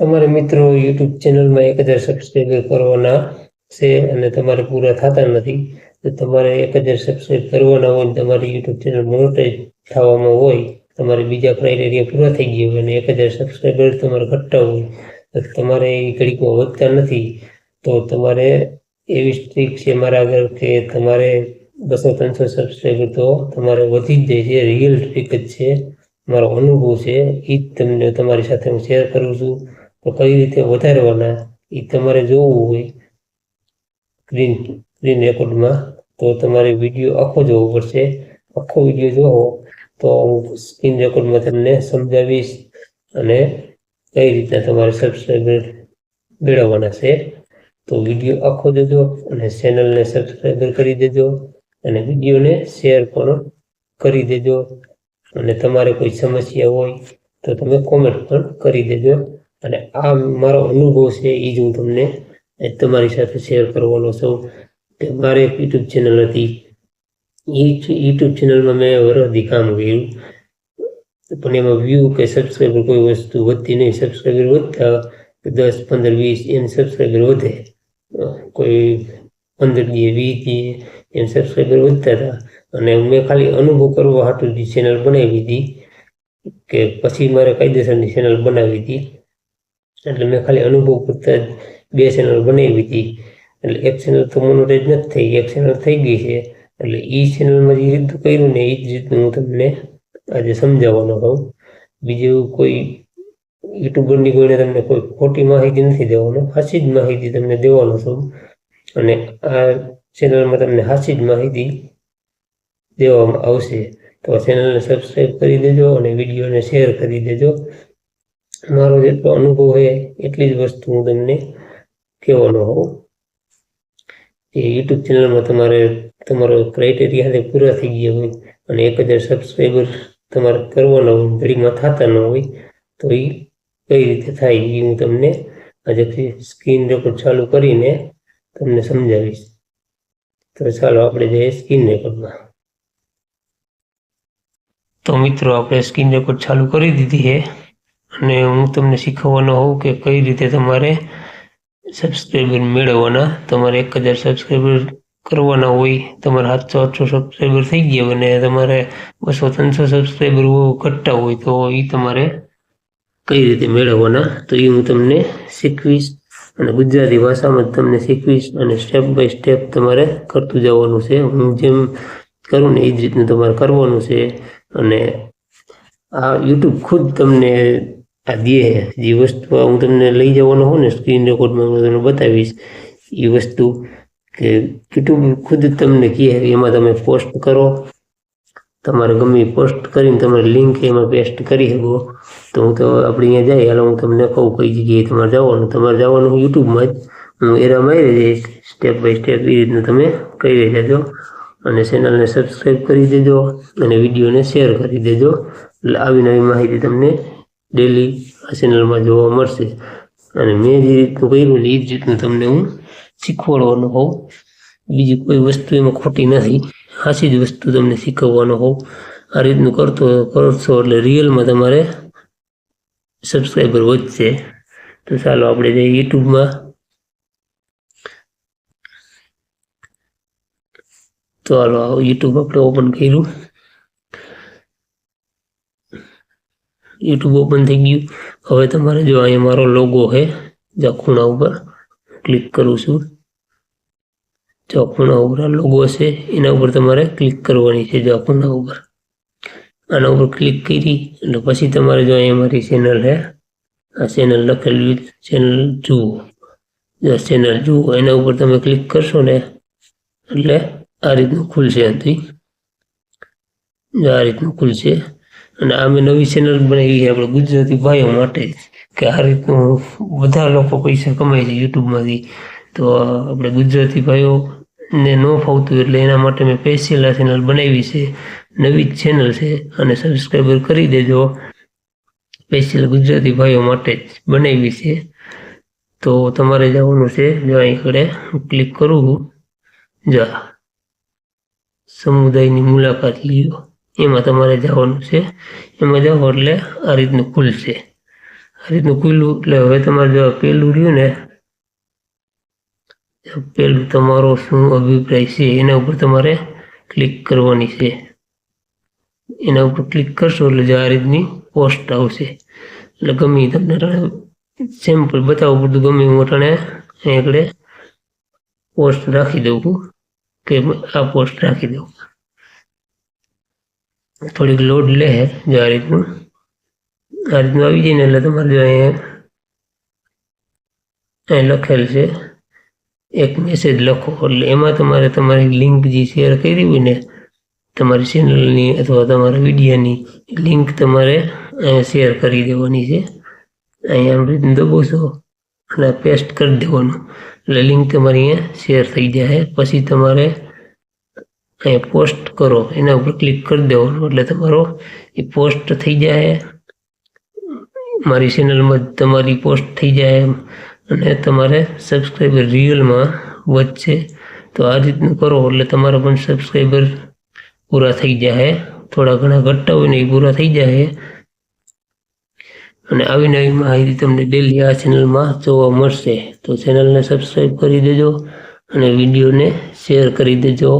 તમારે મિત્રો યુટ્યુબ ચેનલમાં એક હજાર સબસ્ક્રાઈબર કરવાના છે અને તમારે પૂરા થતા નથી, તો તમારે એક હજાર સબસ્ક્રાઈબ કરવાના હોય તમારી યુટ્યુબ ચેનલ મોનેટાઈઝ થવામાં હોય, તમારે બીજા ક્રાઇટેરિયા પૂરા થઈ ગયા હોય અને એક હજાર સબસ્ક્રાઈબર તમારે ઘટતા હોય, તો તમારે એ ઘડીકમાં વધતા નથી. તો તમારે એવી સ્ટ્રીક છે મારા આગળ કે તમારે બસો ત્રણસો સબસ્ક્રાઈબર તો તમારે વધી જ જાય છે રિયલ ટ્રીક જ છે. મારો અનુભવ છે એ જ તમને તમારી સાથે હું શેર કરું છું. તો કઈ રીતે વધારવાના એ તમારે જોવું હોય સ્ક્રીન સ્ક્રીન રેકોર્ડમાં તો તમારે વીડિયો આખો જોવો પડશે. આખો વીડિયો જોવો. તો હું સ્ક્રીન રેકોર્ડમાં તમને સમજાવીશ અને કઈ રીતના તમારે સબસ્ક્રાઈબર મેળવવાના છે. તો વીડિયો આખો દેજો અને ચેનલને સબસ્ક્રાઈબર કરી દેજો અને વિડીયોને શેર પણ કરી દેજો. અને તમારે કોઈ સમસ્યા હોય તો તમે કોમેન્ટ પણ કરી દેજો. અને આ મારો અનુભવ છે એ જ હું તમને તમારી સાથે શેર કરવાનો છું કે મારે એક યુટ્યુબ ચેનલ હતી. એ યુટ્યુબ ચેનલમાં મેં વરદી કામ કર્યું. પણ એમાં વ્યૂ કે સબસ્ક્રાઈબર કોઈ વસ્તુ વધતી નહીં. સબસ્ક્રાઈબર વધતા દસ, પંદર, વીસ એમ સબસ્ક્રાઈબર વધે. કોઈ પંદર દીએ વીસ દીએ એમ સબસ્ક્રાઈબર વધતા હતા. અને મેં ખાલી અનુભવ કરવા હાટું ચેનલ બનાવી હતી. કે પછી મારે કાયદેસરની ચેનલ બનાવી હતી. એટલે મેં ખાલી અનુભવ કરતા જ બે ચેનલ બનાવી હતી. એટલે એક ચેનલ તો મોનોટાઈઝ નથી થઈ એક ચેનલ થઈ ગઈ છે. એટલે એ ચેનલમાં જે રીતનું કર્યું ને એ જ રીતનું હું તમને આજે સમજાવવાનો કહું બીજું કોઈ યુટ્યુબરની કોઈને તમને કોઈ ખોટી માહિતી નથી દેવાનો સાચી જ માહિતી તમને દેવાનો છું. અને આ ચેનલમાં તમને સાચી જ માહિતી દેવામાં આવશે. તો ચેનલને સબસ્ક્રાઈબ કરી દેજો અને વિડીયોને શેર કરી દેજો. મારો જેટલો અનુભવ હોય એટલી જ વસ્તુ હું તમને કહેવાનો હોઉં. એ યુટ્યુબ ચેનલમાં તમારે, તમારો ક્રાઇટેરિયા પૂરા થઈ ગયા હોય અને એક હજાર સબસ્ક્રાઈબર તમારે કરવાના હોય ઘડીમાં થતા ન હોય, તો એ કઈ રીતે થાય એ હું તમને આજે સ્ક્રીન રેકોર્ડ ચાલુ કરીને તમને સમજાવીશ. તો ચાલો આપણે જઈએ સ્ક્રીન રેકોર્ડમાં તો મિત્રો, આપણે સ્ક્રીન રેકોર્ડ ચાલુ કરી દીધી છે. અને હું તમને શીખવવાનો હોઉં કે કઈ રીતે તમારે સબસ્ક્રાઈબર મેળવવાના. તમારે એક હજાર સબસ્ક્રાઈબર કરવાના હોય, તમારે સાતસો આઠસો સબસ્ક્રાઈબર થઈ ગયા અને તમારે બસો ત્રણસો સબસ્ક્રાઈબર ઘટતા હોય, તો એ તમારે કઈ રીતે મેળવવાના? તો એ હું તમને શીખવીશ અને ગુજરાતી ભાષામાં તમને શીખવીશ અને સ્ટેપ બાય સ્ટેપ તમારે કરતું જવાનું છે. હું જેમ કરું ને એ જ રીતનું તમારે કરવાનું છે. અને આ યુટ્યુબ ખુદ તમને આ દેહ જે વસ્તુ હું તમને લઈ જવાનો હોઉં ને સ્ક્રીન રેકોર્ડમાં હું તમને બતાવીશ, એ વસ્તુ કે યુટ્યુબ ખુદ તમને કહે એમાં તમે પોસ્ટ કરો. તમારે ગમે પોસ્ટ કરીને તમારે લિંક એમાં પેસ્ટ કરી શકો. તો હું તો આપણે અહીંયા જાય, હાલો હું તમને કહું કઈ જગ્યાએ તમારે જવાનું. તમારે જવાનું યુટ્યુબમાં જ. હું એરા મારી જઈશ સ્ટેપ બાય સ્ટેપ એ રીતનું તમે કરી દેજો. અને ચેનલને સબસ્ક્રાઈબ કરી દેજો અને વિડીયોને શેર કરી દેજો. એટલે આવી નવી માહિતી તમને ડેલી આ ચેનલમાં જોવા મળશે. અને મેં જે રીતનું કર્યું એ જ રીતનું તમને હું શીખવાડવાનો હોઉં. બીજી કોઈ વસ્તુ એમાં ખોટી નથી. સાચી જ વસ્તુ તમને શીખવવાનો હોઉં. આ રીતનું કરતો કરશો એટલે રિયલમાં તમારે સબસ્ક્રાઈબર વધશે. તો ચાલો આપણે જે યુટ્યુબમાં. તો હાલો યુટ્યુબ આપણે ઓપન કર્યું. યુટ્યુબ ઓપન થઈ ગયું. હવે તમારે જો અહીંયા મારો લોગો છે ખૂણા ઉપર ક્લિક કરું છું. જો ખૂણા ઉપર લોગો છે, એના ઉપર તમારે ક્લિક કરવાની છે જો ઉપર. આના ઉપર ક્લિક કરી એટલે પછી તમારે જો અહીંયા મારી ચેનલ છે, આ ચેનલ લખેલી ચેનલ જુઓ. જો ચેનલ જુઓ, એના ઉપર તમે ક્લિક કરશો ને, એટલે આ રીતનું ખુલશે આનાથી જો આ રીતનું ખુલશે અને આ મેં નવી ચેનલ બનાવી છે આપણે ગુજરાતી ભાઈઓ માટે કે આ રીતનું બધા લોકો પૈસા કમાય છે યુટ્યુબમાંથી તો આપણે ગુજરાતી ભાઈઓ ને ન ફાવતું એટલે એના માટે મેં સ્પેશિયલ આ ચેનલ બનાવી છે. નવી જ ચેનલ છે અને સબસ્ક્રાઈબર કરી દેજો. સ્પેશિયલ ગુજરાતી ભાઈઓ માટે જ બનાવી છે. તો તમારે જવાનું છે, જો અહીં આગળ ક્લિક કરું જો. સમુદાયની મુલાકાત લ્યો. એમાં તમારે જવાનું છે. એમાં જાઓ એટલે આ રીતનું ખુલશે આ રીતનું ખુલ્લું એટલે હવે તમારે જો પેલું રહ્યું ને પેલું તમારો શું અભિપ્રાય છે એના ઉપર તમારે ક્લિક કરવાની છે. એના ઉપર ક્લિક કરશો એટલે જો આ રીતની પોસ્ટ આવશે. એટલે ગમે તમને સેમ્પલ બતાવવું પડતું ગમે હું અટાણે આગળ પોસ્ટ રાખી દઉં કે આ પોસ્ટ રાખી દઉં. થોડીક લોડ લે જો આ રીતનું આ રીતનું આવી જઈને એટલે તમારે જો અહીંયા અહીં લખેલ છે. એક મેસેજ લખો. એટલે એમાં તમારે તમારી લિંક જે શેર કરી હોય ને, તમારી ચેનલની અથવા તમારા વિડીયોની લિંક તમારે અહીંયા શેર કરી દેવાની છે. અહીંયા આમ રીતનું દબાવશો અને પેસ્ટ કરી દેવાનું. એટલે લિંક તમારી અહીંયા શેર થઈ જાય પછી તમારે અહીંયા પોસ્ટ કરો, એના ઉપર ક્લિક કરી દેવાનું. એટલે તમારો એ પોસ્ટ થઈ જાય. મારી ચેનલમાં તમારી પોસ્ટ થઈ જાય અને તમારે સબસ્ક્રાઈબર રિયલમાં વધશે. તો આ રીતનું કરો, એટલે તમારા પણ સબસ્ક્રાઈબર પૂરા થઈ જાય. થોડા ઘણા ઘટતા હોય ને એ પૂરા થઈ જાય. અને આવી નવી માહિતી તમને ડેલી આ ચેનલમાં જોવા મળશે. તો ચેનલને સબસ્ક્રાઈબ કરી દેજો અને વિડીયોને શેર કરી દેજો.